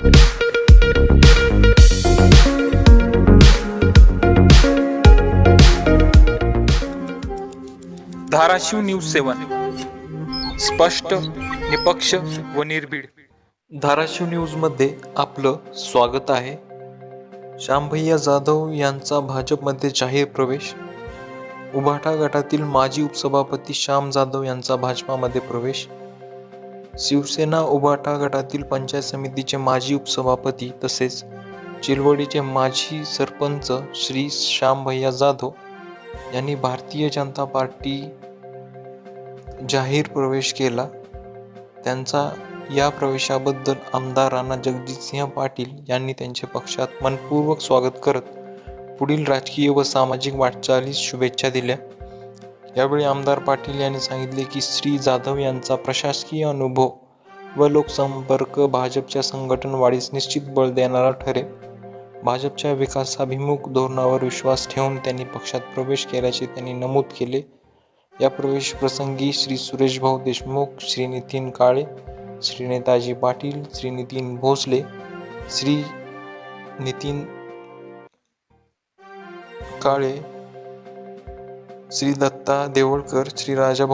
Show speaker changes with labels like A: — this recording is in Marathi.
A: धाराशिव न्यूज सेवन. स्पष्ट निपक्ष व निर्भीड.
B: धाराशिव न्यूजमध्ये आपलं स्वागत आहे. श्यामभैया जाधव यांचा भाजपमध्ये जाहीर प्रवेश. उभाटा गटातील माजी उपसभापती श्याम जाधव यांचा भाजपामध्ये प्रवेश. शिवसेना उभाटा गटातील पंचायत समितीचे माजी उपसभापती तसेच चिलवडीचे माजी सरपंच श्री श्यामभैया जाधव यांनी भारतीय जनता पार्टी जाहीर प्रवेश केला. त्यांचा या प्रवेशाबद्दल आमदार राणा जगजितसिंह पाटील यांनी त्यांचे पक्षात मनपूर्वक स्वागत करत पुढील राजकीय व सामाजिक वाटचालीस शुभेच्छा दिल्या. यावेळी आमदार पाटील यांनी सांगितले की श्री जाधव यांचा प्रशासकीय अनुभव व लोकसंपर्क भाजपच्या संघटन वाढीस निश्चित बळ देणारा ठरेल. भाजपच्या विकासाभिमुख धोरणावर विश्वास ठेवून त्यांनी पक्षात प्रवेश केल्याचे त्यांनी नमूद केले. या प्रवेश प्रसंगी श्री सुरेश भाऊ देशमुख श्री नितीन काळे श्री नेताजी पाटील श्री नितीन भोसले श्री नितीन काळे श्री दत्ता देवळकर श्री राजा